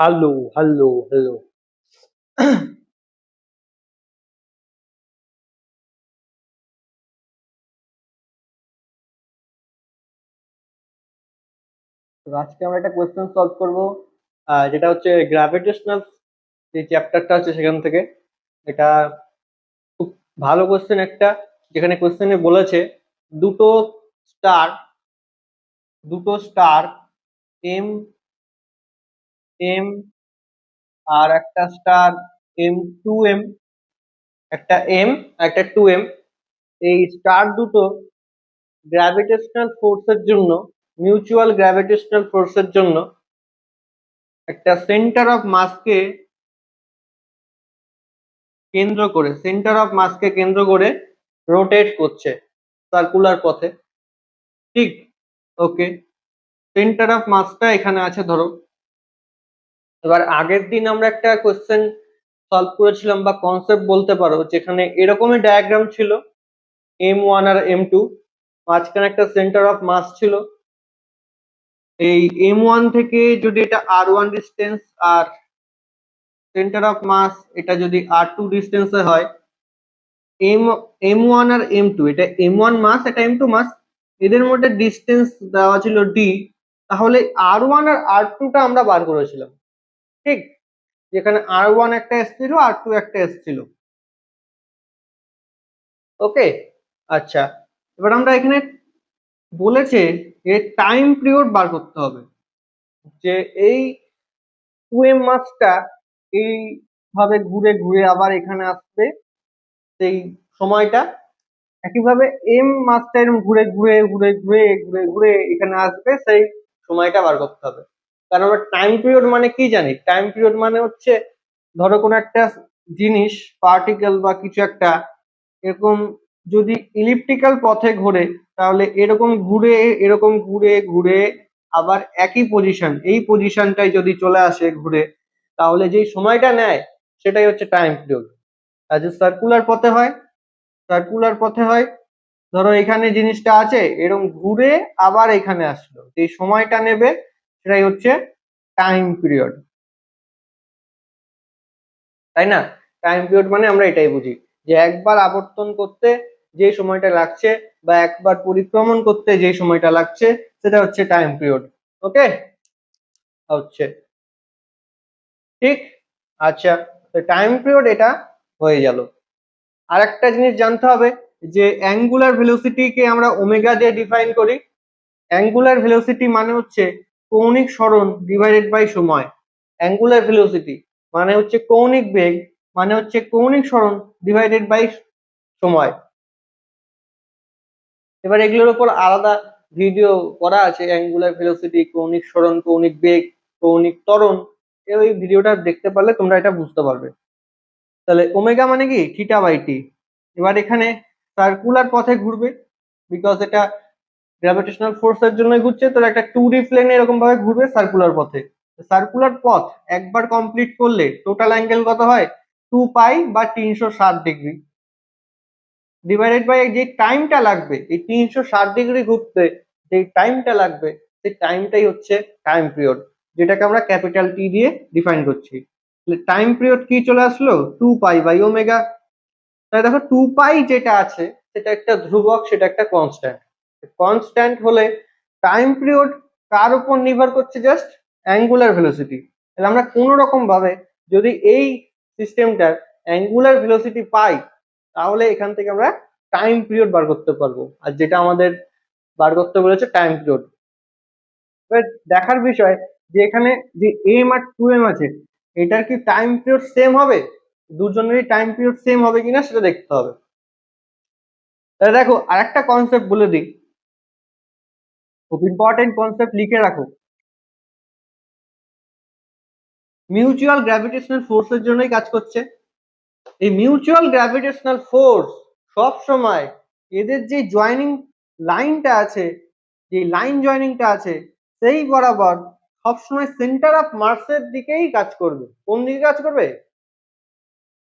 Hello hello hello আজকে আমরা একটা কোয়েশ্চেন সলভ করব। যেটা হচ্ছে গ্র্যাভিটেশনাল যে চ্যাপ্টারটা আছে সেখান থেকে। এটা খুব ভালো কোয়েশ্চেন একটা। যেখানে কোয়েশ্চেনে বলেছে, দুটো স্টার দুটো স্টার এম এম আর একটা স্টার এম টু এম একটা এম একটা টু এম এই স্টার দুটো গ্র্যাভিটেশনাল ফোর্সের জন্য মিউচুয়াল গ্র্যাভিটেশনাল ফোর্সের জন্য একটা সেন্টার অফ মাসকে কেন্দ্র করে সেন্টার অফ মাসকে কেন্দ্র করে রোটেট করছে সার্কুলার পথে। ঠিক? ওকে সেন্টার অফ মাসটা এখানে আছে ধরো। এবার আগের দিন আমরা একটা কোশ্চেন সলভ করেছিলাম বা কনসেপ্ট বলতে পারো, যেখানে এরকমই ডায়াগ্রাম ছিল এম ওয়ান আর এম টু মাঝখানে একটা সেন্টার অফ মাস ছিল। এই এম ওয়ান থেকে যদি এটা আর ওয়ান ডিস্টেন্স আর সেন্টার অফ মাস এটা যদি আর টু ডিস্টেন্সে হয় এম এম ওয়ান আর এম টু এটা এম ওয়ান মাস এটা এম টু মাস এদের মধ্যে ডিস্টেন্স দেওয়া ছিল ডি তাহলে আর ওয়ান আর আর টুটা আমরা বার করেছিলাম। ঠিক? যেখানে আর ওয়ান একটা এসছিল আর টু একটা এসছিল। ওকে আচ্ছা এবার আমরা এখানে বলেছে যে টাইম পিরিয়ড বার করতে হবে। যে এই টু এম মাসটা এইভাবে ঘুরে ঘুরে আবার এখানে আসবে, সেই সময়টা। একইভাবে এম মাসটা এরকম ঘুরে ঘুরে ঘুরে ঘুরে ঘুরে ঘুরে এখানে আসবে, সেই সময়টা বার করতে হবে। কারণ আমরা টাইম পিরিয়ড মানে কি জানি টাইম পিরিয়ড মানে হচ্ছে ধরো কোনো একটা জিনিস পার্টিকেল বা কিছু একটা, এরকম যদি ইলিপ্টিক্যাল পথে ঘোরে, তাহলে এরকম ঘুরে এরকম ঘুরে ঘুরে আবার একই পজিশন এই পজিশনটাই যদি চলে আসে ঘুরে, তাহলে যেই সময়টা নেয়, সেটাই হচ্ছে টাইম পিরিয়ড আর যে সার্কুলার পথে হয় সার্কুলার পথে হয়, ধরো এখানে জিনিসটা আছে এরকম ঘুরে আবার এখানে আসলো এই সময়টা নেবে সেটাই হচ্ছে টাইম পিরিয়ড তাই না? টাইম পিরিয়ড মানে আমরা এটাই বুঝি যে একবার আবর্তন করতে যে সময়টা লাগছে বা একবার পরিক্রমণ করতে যে সময়টা লাগছে, সেটা হচ্ছে টাইম পিরিয়ড ওকে হচ্ছে। ঠিক? আচ্ছা টাইম পিরিয়ড এটা হয়ে গেল। আর একটা জিনিস জানতে হবে যে অ্যাঙ্গুলার ভেলোসিটিকে আমরা ওমেগা দিয়ে ডিফাইন করি। অ্যাঙ্গুলার ভেলোসিটি মানে হচ্ছে কৌণিক সরণ ডিভাইডেড বাই সময় অ্যাঙ্গুলার ভেলোসিটি মানে হচ্ছে কৌণিক বেগ মানে হচ্ছে কৌণিক সরণ ডিভাইডেড বাই সময়। এবার এগুলোর উপর আলাদা ভিডিও করা আছে অ্যাঙ্গুলার ভেলোসিটি কৌণিক সরণ, কৌণিক বেগ, কৌণিক ত্বরণ। ওই ভিডিওটা দেখতে পারলে তোমরা এটা বুঝতে পারবে। তাহলে ওমেগা মানে কি? থিটা বাই টি এবার এখানে সার্কুলার পথে ঘুরবে বিকজ এটা গ্র্যাভিটেশনাল ফোর্সের জন্য ঘুরছে তো একটা টু ডি প্লেনে এরকম ভাবে ঘুরবে সার্কুলার পথে। সার্কুলার পথ একবার কমপ্লিট করলে টোটাল অ্যাঙ্গেল কত হয়? টু পাই বা তিনশো ষাট ডিগ্রি ডিভাইডেড বাই যে টাইমটা লাগবে, এই তিনশো ষাট ডিগ্রি ঘুরতে যে টাইমটা লাগবে, সেই টাইমটাই হচ্ছে টাইম পিরিয়ড যেটাকে আমরা ক্যাপিটাল টি দিয়ে ডিফাইন করছি। টাইম পিরিয়ড কি চলে আসলো? টু পাই বাই ওমেগা তাহলে দেখো টু পাই যেটা আছে, সেটা একটা ধ্রুবক, সেটা একটা কনস্ট্যান্ট কনস্ট্যান্ট হলে টাইম পিরিয়ড কার উপর নির্ভর করছে? জাস্ট অ্যাঙ্গুলার ভেলোসিটি তাহলে আমরা কোনো রকম ভাবে যদি এই সিস্টেমটার অ্যাঙ্গুলার ভেলোসিটি পাই, তাহলে এখান থেকে আমরা টাইম পিরিয়ড বার করতে পারব। আর যেটা আমাদের বার করতে বলেছে টাইম পিরিয়ড দেখার বিষয় যে এখানে যে এম আর টু এম আছে, এটার কি টাইম পিরিয়ড সেম হবে? দুজনেরই টাইম পিরিয়ড সেম হবে কিনা সেটা দেখতে হবে। তাহলে দেখো, আরেকটা কনসেপ্ট বলে দিই। খুব ইম্পর্টেন্ট কনসেপ্ট লিখে রাখো। মিউচুয়াল গ্র্যাভিটেশনাল ফোর্সের জন্যই কাজ করছে। এই মিউচুয়াল গ্র্যাভিটেশনাল ফোর্স সব সময় এদের যে জয়েনিং লাইনটা আছে, যে লাইন জয়েনিংটা আছে, সেই বরাবর সবসময় সেন্টার অফ মার্সের দিকেই কাজ করবে। কোন দিকে কাজ করবে?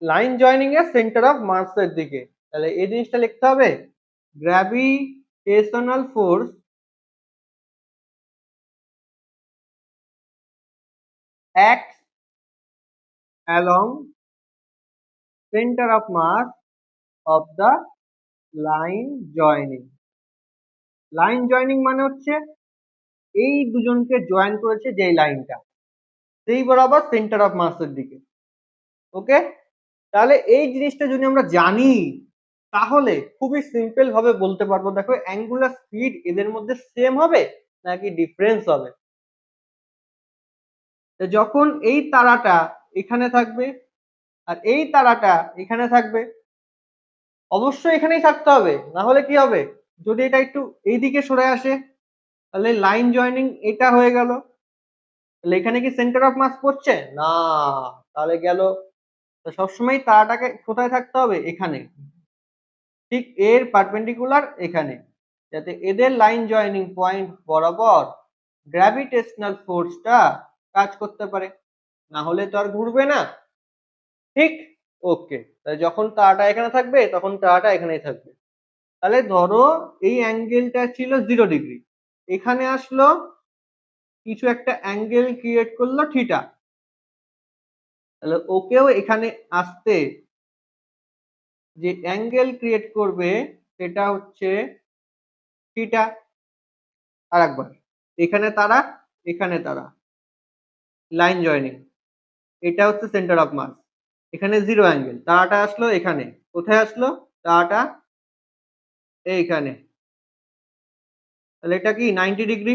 লাইন জয়েনিং এর সেন্টার অফ মার্সের দিকে। তাহলে এই জিনিসটা লিখতে হবে। Gravitational force acts along center of mass of the line joining. Line joining মানে হচ্ছে এই দুজনকে জয়েন করেছে যেই লাইনটা সেই বরাবর সেন্টার অফ মাসের দিকে। ওকে তাহলে এই জিনিসটা যদি আমরা জানি, তাহলে খুবই সিম্পল ভাবে বলতে পারব, দেখো অ্যাঙ্গুলার স্পিড এদের মধ্যে সেম হবে নাকি ডিফারেন্স হবে? যখন এই তারাটা এখানে থাকবে আর এই তারাটা এখানে থাকবে, অবশ্যই এখানেই থাকতে হবে, না হলে কি হবে? যদি এটা একটু এইদিকে সরে আসে, তাহলে লাইন জয়েনিং এটা হয়ে গেল। তাহলে এখানে কি সেন্টার অফ মাস পড়ছে? না, তাহলে গেল। সবসময় তারাটাকে কোথায় থাকতে হবে? এখানে। ঠিক এর পারপেন্ডিকুলার এখানে। যাতে এদের লাইন জয়েনিং পয়েন্ট বরাবর গ্র্যাভিটেশনাল ফোর্সটা কাজ করতে পারে। না হলে তো আর ঘুরবে না। ঠিক? ওকে তাহলে যখন তারাটা এখানে থাকবে, তখন তারাটা এখানেই থাকবে। তাহলে ধরো এই অ্যাঙ্গেলটা ছিল জিরো ডিগ্রি। এখানে আসলো, কিছু একটা অ্যাঙ্গেল ক্রিয়েট করল থিটা। তাহলে ওকেও এখানে আসতে যে অ্যাঙ্গেল ক্রিয়েট করবে সেটা হচ্ছে থিটা। আর একবার এখানে তারা এখানে তারা। লাইন জয়েনিং এটা হচ্ছে সেন্টার অফ মাস এখানে জিরো অ্যাঙ্গেল তারাটা আসলো এখানে। কোথায় আসলো? তারাটা এইখানে। তাহলে এটা কি নাইনটি ডিগ্রি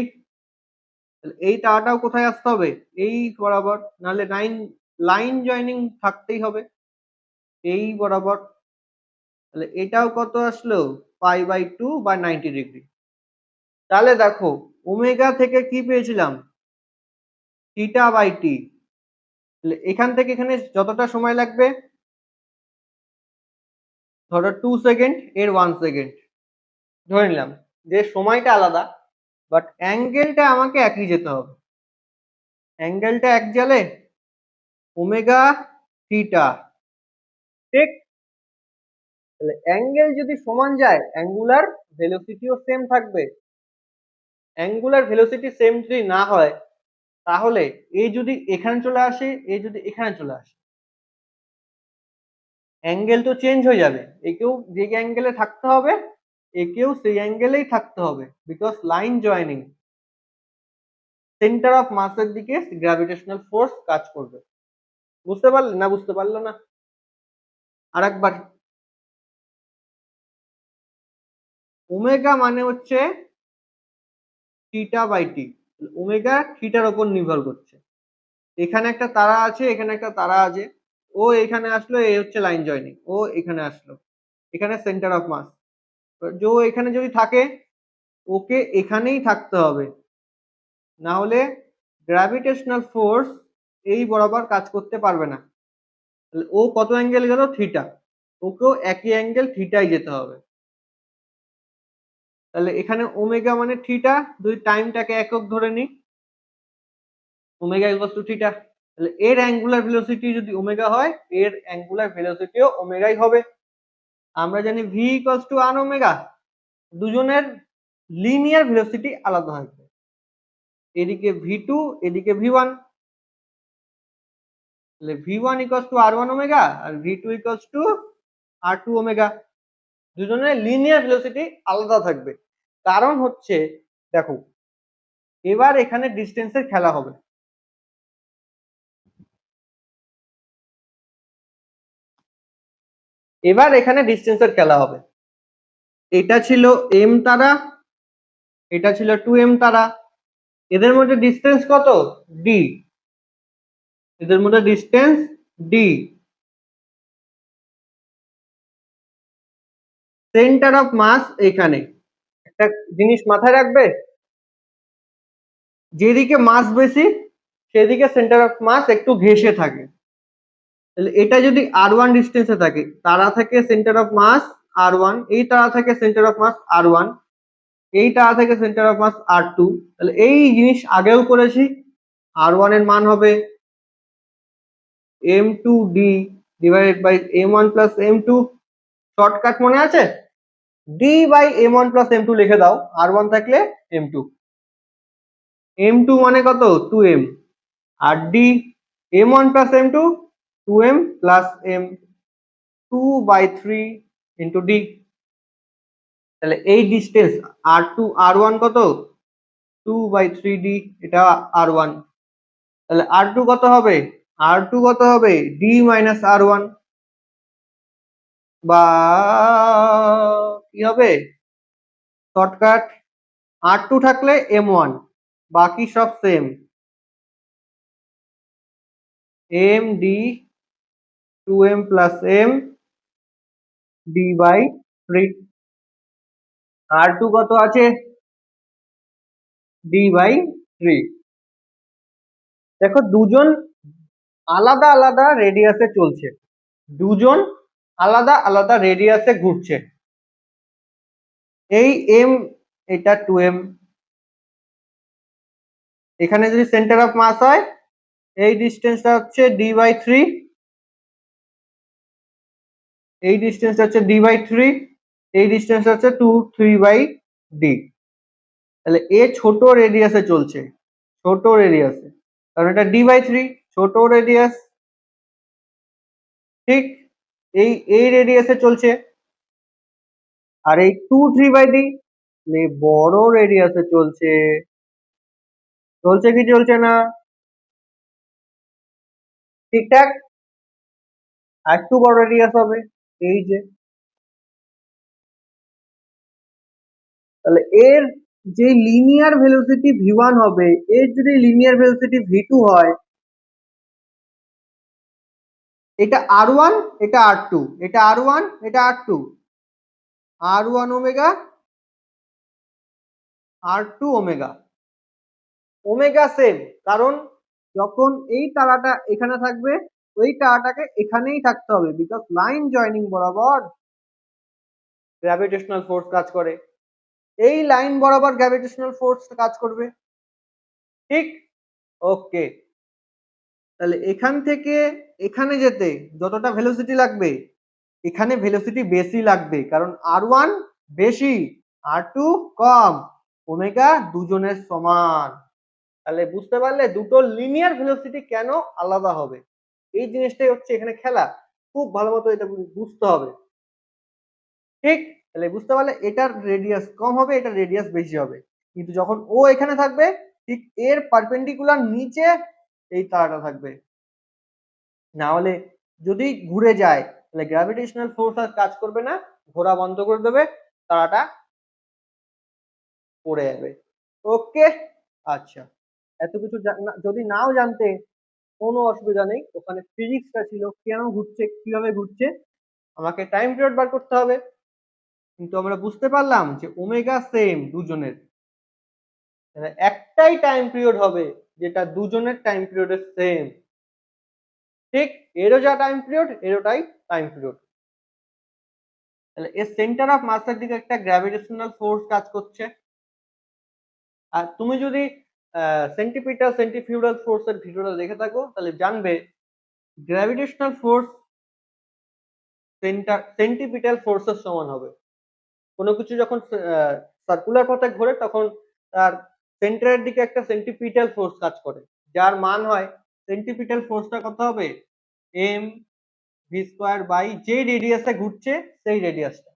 এই তারাটাও কোথায় আসতে হবে? এই বরাবর। নাহলে লাইন লাইন জয়েনিং থাকতেই হবে। এই বরাবর। তাহলে এটাও কত আসলো? পাই বাই টু বা নাইনটি ডিগ্রি তাহলে দেখো ওমেগা থেকে কি পেয়েছিলাম? থিটা বাই টি এখান থেকে এখানে যতটা সময় লাগবে? ধরো টু সেকেন্ড এর ওয়ান সেকেন্ড ধরে নিলাম, যে সময়টা আলাদা বাট অ্যাঙ্গেলটা আমাকে একই যেতে হবে। অ্যাঙ্গেলটা এক গেলে ওমেগা থিটা। ঠিক? তাহলে অ্যাঙ্গেল যদি সমান যায়, অ্যাঙ্গুলার ভেলোসিটিও সেম থাকবে। অ্যাঙ্গুলার ভেলোসিটি সেম যদি না হয় তাহলে এই যদি এখানে চলে আসে এই যদি এখানে চলে আসে। অ্যাঙ্গেল তো চেঞ্জ হয়ে যাবে। একেও যে অ্যাঙ্গেলে থাকতে হবে, একেও সেই অ্যাঙ্গেলেই থাকতে হবে because line joining centre of মাসের দিকে গ্র্যাভিটেশনাল ফোর্স কাজ করবে। বুঝতে পারলে না বুঝতে পারল না? আর একবার ওমেগা মানে হচ্ছে থিটা বাই টি ওমেগা থিটার ওপর নির্ভর করছে। এখানে একটা তারা আছে, এখানে একটা তারা আছে। ও এখানে আসলো, এ হচ্ছে লাইন জয়েনিং ও এখানে আসলো। এখানে সেন্টার অফ মাস যে এখানে যদি থাকে, ওকে এখানেই থাকতে হবে। না হলে গ্র্যাভিটেশনাল ফোর্স এই বরাবর কাজ করতে পারবে না। ও কত অ্যাঙ্গেল গেল? থিটা ওকেও একই অ্যাঙ্গেল থিটাই যেতে হবে। তাহলে এখানে ওমেগা মানে থিটা, দুই টাইমটাকে একক ধরে নি ওমেগা ইকুয়ালস টু থিটা। তাহলে এর অ্যাঙ্গুলার ভেলোসিটি যদি ওমেগা হয়, এর অ্যাঙ্গুলার ভেলোসিটিও ওমেগাই হবে। আমরা জানি ভি ইকুয়ালস টু আন ওমেগা। দুজনের লিনিয়ার ভেলোসিটি আলাদা থাকবে। এদিকে ভি টু এদিকে ভি ওয়ান তাহলে V one equals to R one omega R V two equals to R two omega. দুজনের লিনিয়ার ভেলোসিটি আলাদা থাকবে। কারণ হচ্ছে, দেখো, এবার এখানে ডিস্টেন্সের খেলা হবে। এবার এখানে ডিস্টেন্সের খেলা হবে। এটা ছিল এম তারা, এটা ছিল টু এম তারা। এদের মধ্যে ডিস্টেন্স কত? ডি এদের মধ্যে distance D centre of mass এখানে। একটা জিনিস মাথায় রাখবে? যেদিকে মাস বেশি, সেদিকে সেন্টার অফ মাস একটু ঘেসে থাকে। তাহলে এটা যদি আর ওয়ান ডিস্টেন্সে থাকে, তারা থেকে centre of mass R one এই তারা থেকে centre of mass R one এই তারা থেকে centre of mass R two তাহলে এই জিনিস আগেও করেছি আর ওয়ানের মান হবে M two D divided by M one plus M two shortcut মনে আছে? D by M one plus M two লিখে দাও আর ওয়ান থাকলে এম টু এম টু মানে কত? Two M R D M one plus M two two M plus M two by three into D তাহলে এই distance R two R one কত? Two by three D এটা R one তাহলে আর two কত হবে? আর two কত হবে? D minus আর one বা কি হবে? শর্টকাট আর টু থাকলে এম ওয়ান বাকি সব same M D two M plus M D by three R two কত আছে? ডি বাই থ্রি দেখো, দুজন আলাদা আলাদা রেডিয়াসে চলছে। দুজন আলাদা আলাদা রেডিয়াসে ঘুরছে। এই এম এটা টু এম এখানে যদি সেন্টার অফ মাস হয়, এই ডিস্টেন্সটা হচ্ছে ডি বাই থ্রি এই ডিস্টেন্সটা হচ্ছে ডি বাই থ্রি এই ডিস্টেন্সটা হচ্ছে টু থ্রি বাই ডি তাহলে এ ছোট রেডিয়াসে চলছে, ছোট রেডিয়াসে কারণ এটা ডি বাই থ্রি ছোট রেডিয়াস ঠিক? এই এই রেডিয়াসে চলছে। আর এই টু থ্রি বাই ডি বড় রেডিয়াসে চলছে। চলছে কি চলছে না? ঠিকঠাক? আর একটু বড় রেডিয়াস হবে, এই যে। তাহলে এর যে লিনিয়ার ভেলোসিটি ভি ওয়ান হবে, এর যদি লিনিয়ার ভেলোসিটি ভি টু হয়, এটা আর ওয়ান এটা আর টু এটা আর ওয়ান এটা R two R one omega R two omega omega same কারণ যখন এই তারাটা এখানে থাকবে, ওই তারাটাকে এখানেই থাকতে হবে বিকজ লাইন জয়নিং বরাবর গ্র্যাভিটেশনাল ফোর্স কাজ করে। এই লাইন বরাবর গ্র্যাভিটেশনাল ফোর্স কাজ করবে। ঠিক? ওকে তাহলে এখান থেকে এখানে যেতে যতটা ভেলোসিটি লাগবে এখানে ভেলোসিটি বেশি লাগবে, কারণ আর ওয়ান বেশি আর টু কম, ওমেগা দুজনের সমান। তাহলে বুঝতে পারলে দুটো লিনিয়ার ভেলোসিটি কেন আলাদা হবে? এই জিনিসটাই হচ্ছে এখানে খেলা, খুব ভালো মতো এটা বুঝতে হবে। ঠিক? তাহলে বুঝতে পারলে এটার রেডিয়াস কম হবে, এটার রেডিয়াস বেশি হবে। কিন্তু যখন ও এখানে থাকবে, ঠিক এর পারপেন্ডিকুলার নিচে এই তারাটা থাকবে। না হলে যদি ঘুরে যায় তাহলে গ্র্যাভিটেশনাল ফোর্স আর কাজ করবে না ঘোরা বন্ধ করে দেবে, তারাটা পড়ে যাবে। ওকে আচ্ছা। এত কিছু যদি নাও জানতে, কোনো অসুবিধা নেই। ওখানে ফিজিক্সটা ছিল, কেন ঘুরছে, কীভাবে ঘুরছে, আমাকে টাইম পিরিয়ড বার করতে হবে। কিন্তু আমরা বুঝতে পারলাম যে ওমেগা সেম দুজনের। একটাই টাইম পিরিয়ড হবে, যেটা দুজনের টাইম পিরিয়ডের সেম ঠিক, এরও যা টাইম পিরিয়ড এরোটাই টাইম পিরিয়ড তাহলে এর সেন্টার অফ মাসের দিকে একটা গ্র্যাভিটেশনাল ফোর্স কাজ করছে। আর তুমি যদি সেন্টিপিটাল সেন্টিফিউরাল ফোর্সের ভিডিওটা দেখে থাকো, তাহলে জানবে গ্র্যাভিটেশনাল ফোর্স সেন্টার সেন্টিপিটাল ফোর্সের সমান হবে। কোনো কিছু যখন সার্কুলার পথে ঘোরে, তখন তার সেন্টারের দিকে একটা সেন্টিপিটাল ফোর্স কাজ করে, যার মান হয় সেন্টিপিটাল ফোর্সটা কত হবে? এম ভি স্কোয়ার বাই যে রেডিয়াসে ঘুরছে, সেই রেডিয়াসটা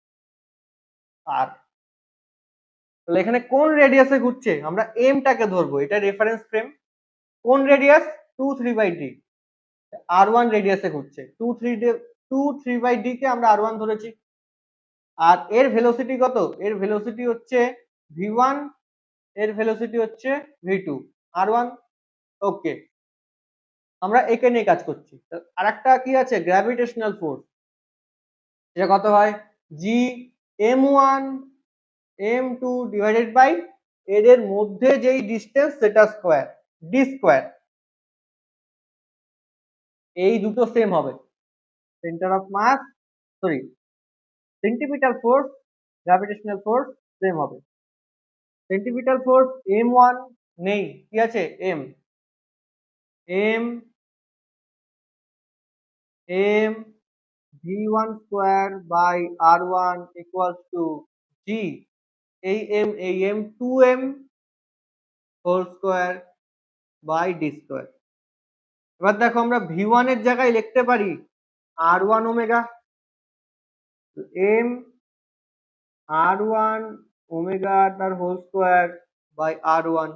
আর তাহলে এখানে কোন রেডিয়াসে ঘুরছে? আমরা এমটাকে ধরবো, এটা রেফারেন্স ফ্রেম কোন radius two three by D R one রেডিয়াসে ঘুরছে। Two three two three by D কে আমরা আর ওয়ান ধরেছি। আর এর ভেলোসিটি কত? এর ভেলোসিটি হচ্ছে ভি ওয়ানের ভেলোসিটি হচ্ছে V two R one okay আমরা একে নিয়ে কাজ করছি। আর একটা কি আছে? গ্র্যাভিটেশনাল ফোর্স এটা কত হয়? G M one M two divided by এদের মধ্যে যেই ডিস্টেন্স সেটা স্কোয়ার ডি স্কোয়ার এই দুটো সেম হবে। Centre of mass sorry centripetal force gravitational force same হবে। সেন্টিপিটাল ফোর্স এম ওয়ান নেই, কি আছে? M M V one square by R one equals to G এই এম এই M two M whole square by D square এবার দেখো আমরা V ওয়ানের জায়গায় লিখতে পারি R one omega M R one omega তার whole square by R one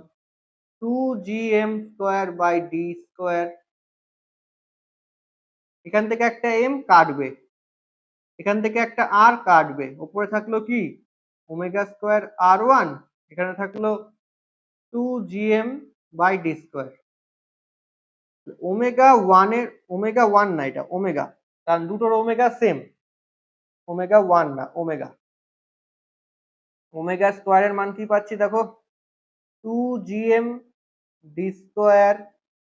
two G M square by D square এখান থেকে একটা এম কাটবে। এখান থেকে একটা আর কাটবে। ওপরে থাকল কি? Omega square R one. এখানে থাকল two G M by D square. Omega ওয়ানের ওমেগা ওয়ান না এটা, ওমেগা। কারণ দুটোর ওমেগা সেম ওমেগা ওয়ান না, ওমেগা। ওমেগা স্কোয়ারের মান কি পাচ্ছি দেখো? Two G M D square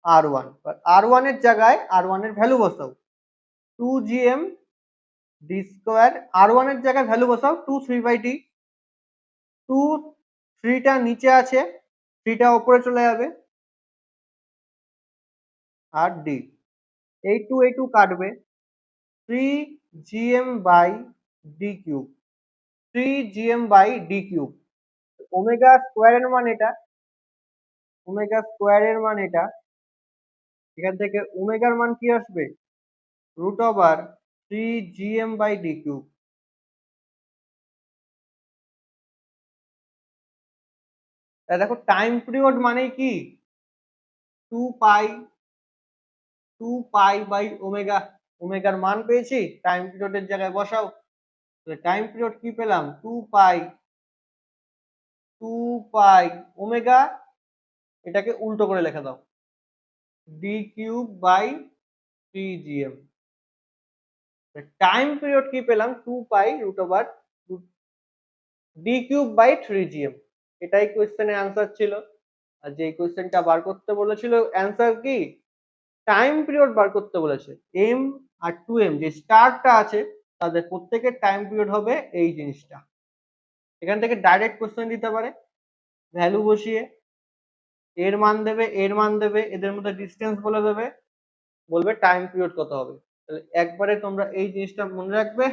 R one. R ওয়ানের জায়গায় আর ওয়ানের ভ্যালু বসাও। Two G M D square R ওয়ানের জায়গায় ভ্যালু বসাও two three by D two থ্রিটা নিচে আছে থ্রিটা ওপরে চলে যাবে। আর ডি এই টু এই টু কাটবে। Three G M by D cube three G M by D cube omega স্কোয়ারের মান এটা। ওমেগা স্কোয়ারের মান এটা। এখান থেকে ওমেগার মান কি আসবে? Root over three G M by D cube দেখো টাইম পিরিয়ড মানেই কি? Two pi two pi by omega ওমেগার মান পেয়েছি? টাইম পিরিয়ডের জায়গায় বসাও। টাইম পিরিয়ড কি পেলাম? Two pi two pi omega এটাকে উল্টো করে লেখা দাও। D cube by three G M time period কি পেলাম? Two pi root over D cube by three G M এটাই কোয়েশ্চেনের অ্যান্সার ছিল। আর যে কোয়েশ্চেনটা বার করতে বলেছিল অ্যান্সার কি? টাইম পিরিয়ড বার করতে বলেছে। এম আর টু এম যে স্টারটা আছে, তাদের প্রত্যেকের টাইম পিরিয়ড হবে এই জিনিসটা। এখান থেকে ডাইরেক্ট কোয়েশ্চেন দিতে পারে। ভ্যালু বসিয়ে, এর মান দেবে, এর মান দেবে, এদের মধ্যে ডিস্টেন্স বলে দেবে, বলবে টাইম পিরিয়ড কত হবে। তাহলে একবারে তোমরা এই জিনিসটা মনে রাখবে।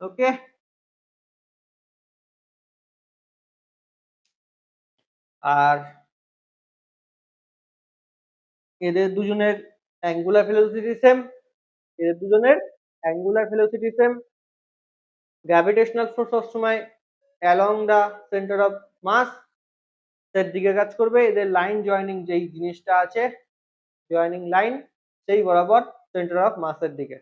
ওকে? আর এদের দুজনের অ্যাঙ্গুলার ভেলোসিটি সেম এদের দুজনের angular velocity same gravitational force সবসময় along the centre of mass এর দিকে কাজ করবে। এদের লাইন জয়েনিং যেই জিনিসটা আছে জয়েনিং লাইন সেই বরাবর সেন্টার অফ মাসের দিকে।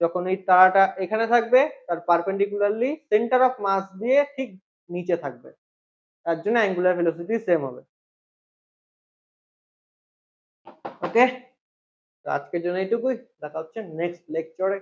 যখন এই তারাটা এখানে থাকবে, তার পারপেন্ডিকুলারলি সেন্টার অফ মাস দিয়ে ঠিক নিচে থাকবে। তার জন্য অ্যাঙ্গুলার ভেলোসিটি সেম হবে। ওকে আজকের জন্য এইটুকুই। দেখা হচ্ছে নেক্সট লেকচারে